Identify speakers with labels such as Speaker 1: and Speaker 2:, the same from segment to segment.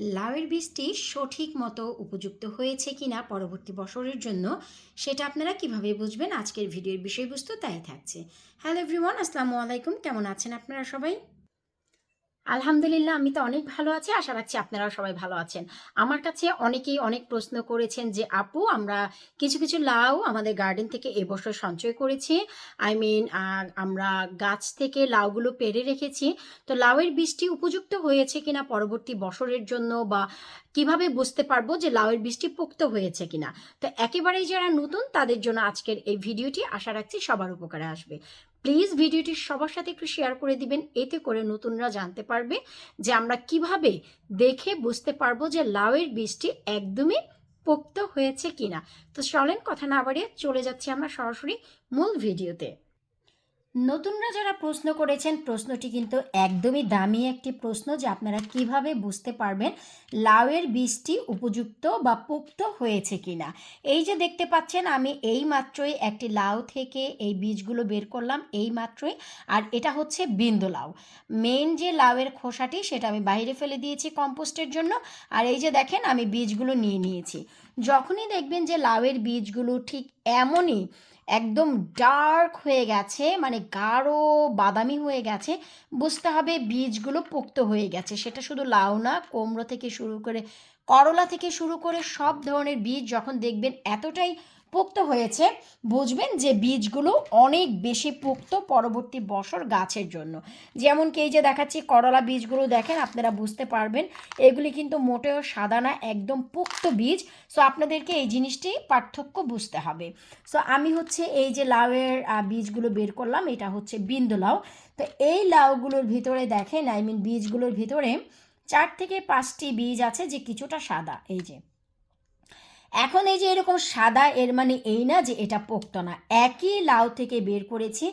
Speaker 1: লাউয়ের বীজটি সঠিক মতো উপযুক্ত হয়েছে কিনা পরবর্তী বছরের জন্য সেটা আপনারা কীভাবে বুঝবেন? আজকের ভিডিওর বিষয়বস্তু তাই থাকছে। হ্যালো এভরিওয়ান, আসসালামু আলাইকুম। কেমন আছেন আপনারা সবাই? আলহামদুলিল্লাহ, আমি তো অনেক ভালো আছি। আশা রাখছি আপনারাও সবাই ভালো আছেন। আমার কাছে অনেকেই অনেক প্রশ্ন করেছেন যে, আপু, আমরা কিছু কিছু লাউ আমাদের গার্ডেন থেকে এবছর সঞ্চয় করেছি। আই মিন আমরা গাছ থেকে লাউগুলো পেরে রেখেছি। তো লাউয়ের বীজটি উপযুক্ত হয়েছে কিনা পরবর্তী বছরের জন্য বা কীভাবে বুঝতে পারব যে লাউয়ের বীজটি পোক্ত হয়েছে কিনা? তো একেবারেই যারা নতুন, তাদের জন্য আজকের এই ভিডিওটি আশা রাখছি সবার উপকারে আসবে। প্লিজ ভিডিওটি সবার সাথে একটু শেয়ার করে দিবেন, এতে করে নতুনরা জানতে পারবে যে আমরা কীভাবে দেখে বুঝতে পারব যে লাউয়ের বীজটি একদমই পোক্ত হয়েছে কিনা। তো চলেন কথা না বাড়িয়ে চলে যাচ্ছি আমরা সরাসরি মূল ভিডিওতে। নতুনরা যারা প্রশ্ন করেছেন, প্রশ্নটি কিন্তু একদমই দামি একটি প্রশ্ন যে আপনারা কীভাবে বুঝতে পারবেন লাউয়ের বীজটি উপযুক্ত বা পোক্ত হয়েছে কিনা। এই যে দেখতে পাচ্ছেন, আমি এই মাত্রই একটি লাউ থেকে এই বীজগুলো বের করলাম, এই মাত্রই। আর এটা হচ্ছে বিন্দু লাউ। মেন যে লাউয়ের খোসাটি, সেটা আমি বাইরে ফেলে দিয়েছি কম্পোস্টের জন্য। আর এই যে দেখেন, আমি বীজগুলো নিয়ে নিয়েছি। যখনই দেখবেন যে লাউয়ের বীজগুলো ঠিক এমনই একদম ডার্ক হয়ে গেছে মানে গাঢ় বাদামি হয়ে গেছে, বুঝতে হবে বীজগুলো পোক্ত হয়ে গেছে। সেটা শুধু লাউ না, কুমড়ো থেকে শুরু করে করলা থেকে শুরু করে সব ধরনের বীজ যখন দেখবেন এতটাই পোক্ত হয়েছে। বুঝবেন যে বীজগুলো অনেক বেশি পোক্ত পরবর্তী বছর গাছের জন্য। যেমন কি এই যে দেখাচ্ছি করলা বীজগুলো দেখেন, আপনারা বুঝতে পারবেন। এগুলি কিন্তু মোটেও সাদা না, একদম পোক্ত বীজ। সো আপনাদেরকে এই জিনিসটি পার্থক্য বুঝতে হবে। সো আমি হচ্ছে এই যে লাউয়ের বীজগুলো বের করলাম, এটা হচ্ছে বিন্দু লাউ। তো এই লাউগুলোর ভিতরে দেখেন, আই মিন বীজগুলোর ভিতরে চার থেকে পাঁচটি বীজ আছে যে কিছুটা সাদা, এই যে। এখন এই যে এরকম সাদা, এর মানে এই না যে এটা পোক্ত না, একই লাউ থেকে বের করেছি।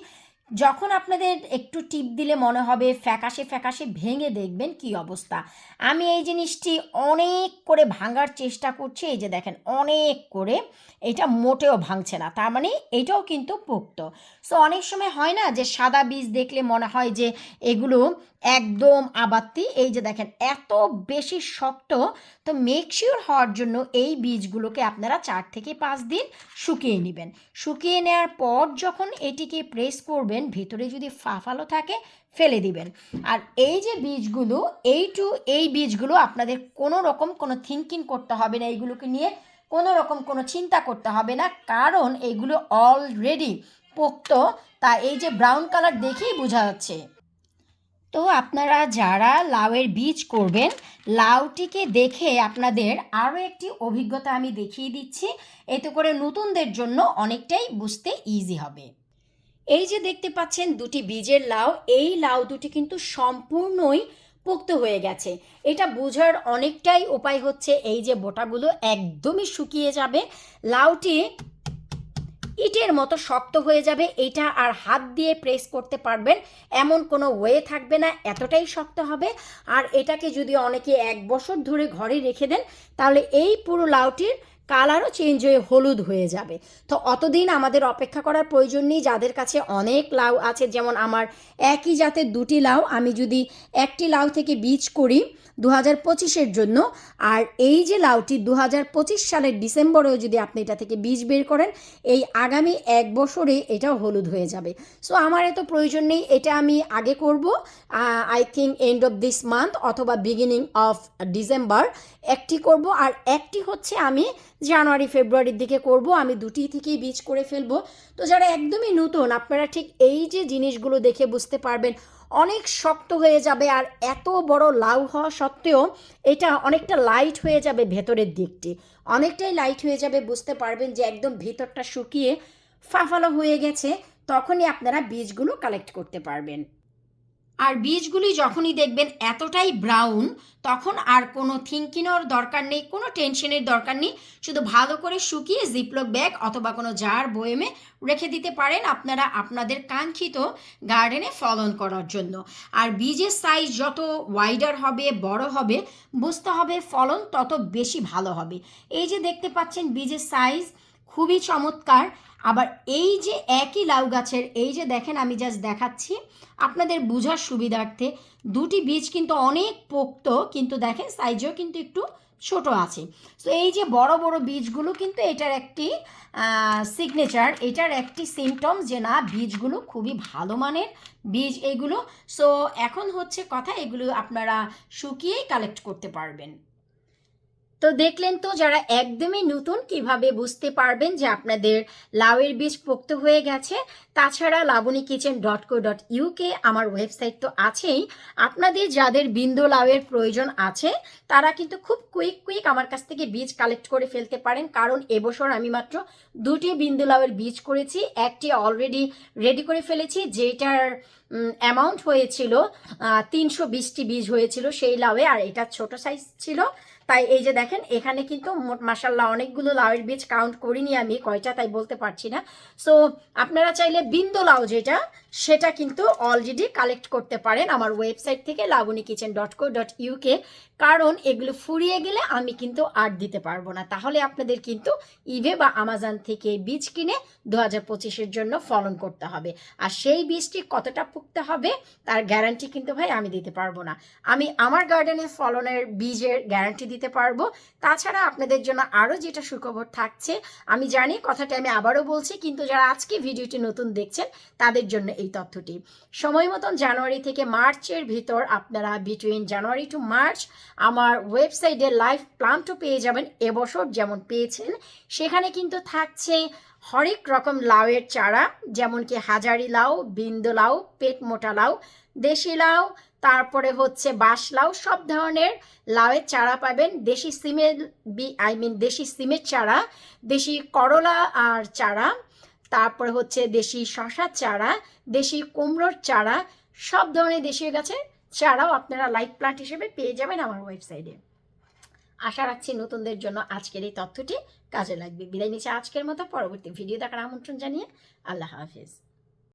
Speaker 1: যখন আপনাদের একটু টিপ দিলে মনে হবে ফ্যাকাশে ফ্যাকাশে ভেঙে দেখবেন কি অবস্থা। আমি এই জিনিসটি অনেক করে ভাঙার চেষ্টা করছি, এই যে দেখেন, অনেক করে। এটা মোটেও ভাঙছে না, তার মানে এটাও কিন্তু পোক্ত। সো অনেক সময় হয় না যে সাদা বীজ দেখলে মনে হয় যে এগুলো একদম আবাত্তি। এই যে দেখেন, এত বেশি শক্ত, তো মেক শিওর হওয়ার জন্য এই বীজগুলোকে আপনারা চার থেকে পাঁচ দিন শুকিয়ে নেবেন। শুকিয়ে নেওয়ার পর যখন এটিকে প্রেস করবেন, ভেতরে যদি ফাফালো থাকে, ফেলে দিবেন। আর এই যে বীজগুলো, এই টু, এই বীজগুলো আপনাদের কোনো রকম কোনো থিঙ্কিং করতে হবে না এইগুলোকে নিয়ে কোনো রকম কোনো চিন্তা করতে হবে না, কারণ এইগুলো অলরেডি পোক্ত। তা এই যে ব্রাউন কালার দেখেই বোঝা যাচ্ছে। তো আপনারা যারা লাউয়ের বীজ করবেন, লাউটিকে দেখে আপনাদের আরও একটি অভিজ্ঞতা আমি দেখিয়ে দিচ্ছি। এতে করে নতুনদের জন্য অনেকটাই বুঝতে ইজি হবে। এই যে দেখতে পাচ্ছেন দুটি বীজের লাউ, এই লাউ দুটি কিন্তু সম্পূর্ণই পোক্ত হয়ে গেছে। এটা বোঝার অনেকটাই উপায় হচ্ছে এই যে বোটাগুলো একদমই শুকিয়ে যাবে। লাউটি ইটের মতো শক্ত হয়ে যাবে, এটা আর হাত দিয়ে প্রেস করতে পারবেন, এমন কোনো ওয়ে থাকবে না, এতটাই শক্ত হবে। আর এটাকে যদি অনেকে এক বছর ধরে ঘরে রেখে দেন, তাহলে এই পুরো লাউটির কালারও চেঞ্জ হয়ে হলুদ হয়ে যাবে। তো অতদিন আমাদের অপেক্ষা করার প্রয়োজন নেই, যাদের কাছে অনেক লাউ আছে, যেমন আমার একই জাতের দুটি লাউ, আমি যদি একটি লাউ থেকে বীজ করি দু হাজার পঁচিশের জন্য, আর এই যে লাউটি দু হাজার পঁচিশ সালের ডিসেম্বরেও যদি আপনি এটা থেকে বীজ বের করেন, এই আগামী এক বছরে এটাও হলুদ হয়ে যাবে। সো আমার এত প্রয়োজন নেই, এটা আমি আগে করব I think end of this month অথবা বিগিনিং অফ ডিসেম্বর একটি করব, আর একটি হচ্ছে আমি জানুয়ারি, ফেব্রুয়ারির দিকে করব, আমি দুটি থেকেই বীজ করে ফেলব। তো যারা একদমই নতুন, আপনারা ঠিক এই যে জিনিসগুলো দেখে বুঝতে পারবেন, অনেক শক্ত হয়ে যাবে আর এত বড় লাউ হওয়া সত্ত্বেও এটা অনেকটা লাইট হয়ে যাবে ভেতরের দিকটি। অনেকটাই লাইট হয়ে যাবে, বুঝতে পারবেন যে একদম ভেতরটা শুকিয়ে ফাফালো হয়ে গেছে, তখনই আপনারা বীজগুলো কালেক্ট করতে পারবেন। আর বীজগুলি যখনই দেখবেন এতটাই ব্রাউন তখন আর কোনো থিঙ্কিনোর দরকার নেই, কোনো টেনশনের দরকার নেই। শুধু ভালো করে শুকিয়ে জিপলক ব্যাগ অথবা কোনো জার বয়েমে রেখে দিতে পারেন আপনারা আপনাদের কাঙ্ক্ষিত গার্ডেনে ফলন করার জন্য। আর বীজের সাইজ যত ওয়াইডার হবে, বড় হবে, বুঝতে হবে ফলন তত বেশি ভালো হবে। এই যে দেখতে পাচ্ছেন বীজের সাইজ খুবই চমৎকার। আবার এই যে একই লাউ গাছের, এই যে দেখেন আমি জাস্ট দেখাচ্ছি, আপনাদের বোঝার সুবিধার্থে দুটি বীজ কিন্তু অনেক পোক্ত, কিন্তু দেখেন সাইজও কিন্তু একটু ছোট আছে। তো এই যে বড় বড় বীজগুলো কিন্তু এটার একটি সিগনেচার এটার একটি সিমটম যে না, বীজগুলো খুবই ভালো মানের বীজ এগুলো। সো এখন হচ্ছে কথা এগুলো আপনারা শুকিয়েই কালেক্ট করতে পারবেন। তো দেখলেন তো যারা একদমই নতুন কীভাবে বুঝতে পারবেন যে আপনাদের লাউয়ের বীজ পোক্ত হয়ে গেছে, তাছাড়া Laboni kitchen dot co dot UK আমার ওয়েবসাইট তো আছেই। আপনাদের যাদের বিন্দু লাউয়ের প্রয়োজন আছে, তারা কিন্তু খুব কুইক কুইক আমার কাছ থেকে বীজ কালেক্ট করে ফেলতে পারেন। কারণ এবছর আমি মাত্র দুটি বিন্দু লাউয়ের বীজ করেছি, একটি অলরেডি রেডি করে ফেলেছি, যেটার অ্যামাউন্ট হয়েছিল তিনশো বিশটি বীজ হয়েছিল সেই লাউয়ে, আর এটা ছোট সাইজ ছিল। তাই এই যে দেখেন, এখানে কিন্তু মাসাল্লাহ অনেকগুলো লাউয়ের বীজ কাউন্ট করিনি আমি, কয়টা তাই বলতে পারছি না। সো আপনারা চাইলে বিন্দু লাউ যেটা, সেটা কিন্তু অলরেডি কালেক্ট করতে পারেন আমার ওয়েবসাইট থেকে Laboni kitchen dot co dot UK কারণ এগুলো ফুরিয়ে গেলে আমি কিন্তু আর দিতে পারব না। তাহলে আপনাদের কিন্তু ইভে বা আমাজন থেকে বীজ কিনে দু হাজার পঁচিশের জন্য ফলন করতে হবে। আর সেই বীজটি কতটা পুকতে হবে, তার গ্যারান্টি কিন্তু ভাই আমি দিতে পারব না। আমি আমার গার্ডেনে ফলনের বীজের গ্যারান্টি দিতে পারব। তাছাড়া আপনাদের জন্য আরও যেটা সুখবর থাকছে, আমি জানি কথাটা আমি আবারও বলছি, কিন্তু যারা আজকে ভিডিওটি নতুন দেখছেন, তাদের জন্য এই তথ্যটি। সময় মতন জানুয়ারি থেকে মার্চের ভিতর আপনারা বিটুইন জানুয়ারি টু মার্চ আমার ওয়েবসাইটে লাইভ প্লান্টও পেয়ে যাবেন, এবছর যেমন পেয়েছেন, সেখানে কিন্তু থাকছে হরেক রকম লাউয়ের চারা যেমন কি হাজারি লাউ, বিন্দু লাউ, পেট মোটা লাউ, দেশি লাউ তারপরে হচ্ছে বাঁশ লাউ, সব ধরনের লাউয়ের চারা পাবেন। দেশি সিমের বি আই মিন দেশি সিমের চারা, দেশি করলা আর চারা, তারপরে হচ্ছে দেশি শশার চারা, দেশি কুমড়োর চারা, সব ধরনের দেশীয় গাছের চারাও আপনারা লাইভ প্লান্ট হিসেবে পেয়ে যাবেন আমার ওয়েবসাইটে। আশা রাখছি নতুনদের জন্য আজকের এই তথ্যটি কাজে লাগবে। বিদায় নিচ্ছে আজকের মতো। পরবর্তী ভিডিও দেখার আমন্ত্রণ জানিয়ে আল্লাহ হাফিজ।